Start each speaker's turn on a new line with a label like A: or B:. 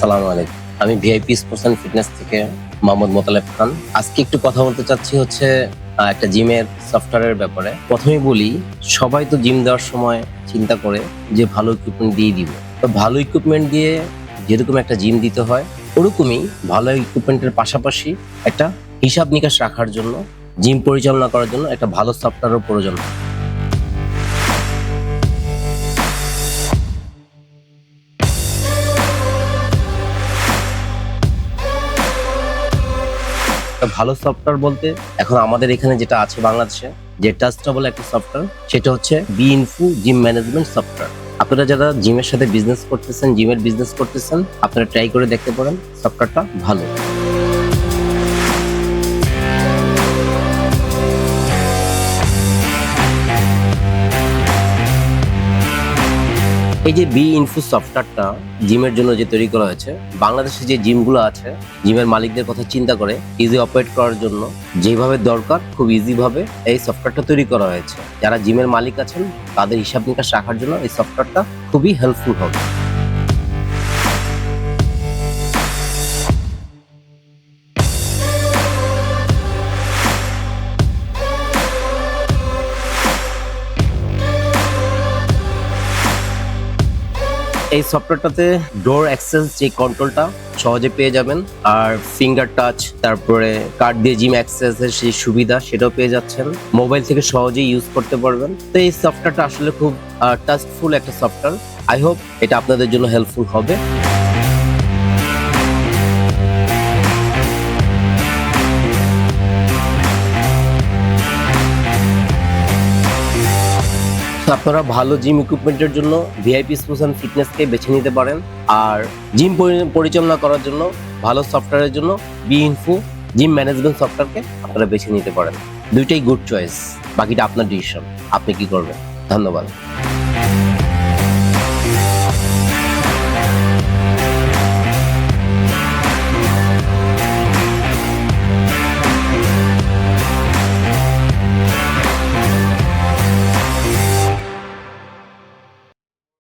A: আসসালামু আলাইকুম। আমি ভিআইপি স্পোর্টস অ্যান্ড ফিটনেস থেকে মোহাম্মদ মোতালেব খান। আজকে একটু কথা বলতে চাচ্ছি হচ্ছে একটা জিমের সফটওয়্যারের ব্যাপারে। বলি, সবাই তো জিম দেওয়ার সময় চিন্তা করে যে ভালো ইকুইপমেন্ট দিয়ে দিব। তো ভালো ইকুইপমেন্ট দিয়ে যেরকম একটা জিম দিতে হয়, ওরকমই ভালো ইকুইপমেন্টের পাশাপাশি একটা হিসাব নিকাশ রাখার জন্য জিম পরিচালনা করার জন্য একটা ভালো সফটওয়্যারের প্রয়োজন। হয়। একটা ভালো সফটওয়্যার বলতে এখন আমাদের এখানে যেটা আছে বাংলাদেশে, যে টাচটা বলে একটা সফটওয়্যার সেটা হচ্ছে B info gym management software আপনারা যারা জিমের সাথে বিজনেস করতেছেন জিমের বিজনেস করতেছেন, আপনারা ট্রাই করে দেখতে পারেন সফটওয়্যারটা ভালো। এই যে বি ইনফু সফটওয়্যারটা জিমের জন্য যে তৈরি করা হয়েছে, বাংলাদেশে যে জিমগুলো আছে, জিমের মালিকদের কথা চিন্তা করে ইজি অপারেট করার জন্য যেভাবে দরকার খুব ইজি ভাবে এই সফটওয়্যারটা তৈরি করা হয়েছে। যারা জিমের মালিক আছেন, তাদের হিসাব নিকাশ রাখার জন্য এই সফটওয়্যারটা খুবই হেল্পফুল হবে। এই সফটওয়্যারটাতে ডোর অ্যাক্সেস যে কন্ট্রোলটা সহজে পেয়ে যাবেন, আর ফিঙ্গার টাচ তারপরে কার্ড দিয়ে জিম অ্যাক্সেসের সেই সুবিধা সেটাও পেয়ে যাচ্ছেন। মোবাইল থেকে সহজেই ইউজ করতে পারবেন। তো এই সফটওয়্যারটা আসলে খুব টাচফুল একটা সফটওয়্যার। আই হোপ এটা আপনাদের জন্য হেল্পফুল হবে। আপনারা ভালো জিম ইকুইপমেন্টের জন্য ভিআইপি স্পোশন ফিটনেসকে বেছে নিতে পারেন। আর জিম পরিচালনা করার জন্য, ভালো সফটওয়্যারের জন্য বি ইনফো জিম ম্যানেজমেন্ট সফটওয়্যারকে আপনারা বেছে নিতে পারেন। দুইটাই গুড চয়েস বাকিটা আপনার ডিসিশন আপনি কি করবেন? ধন্যবাদ।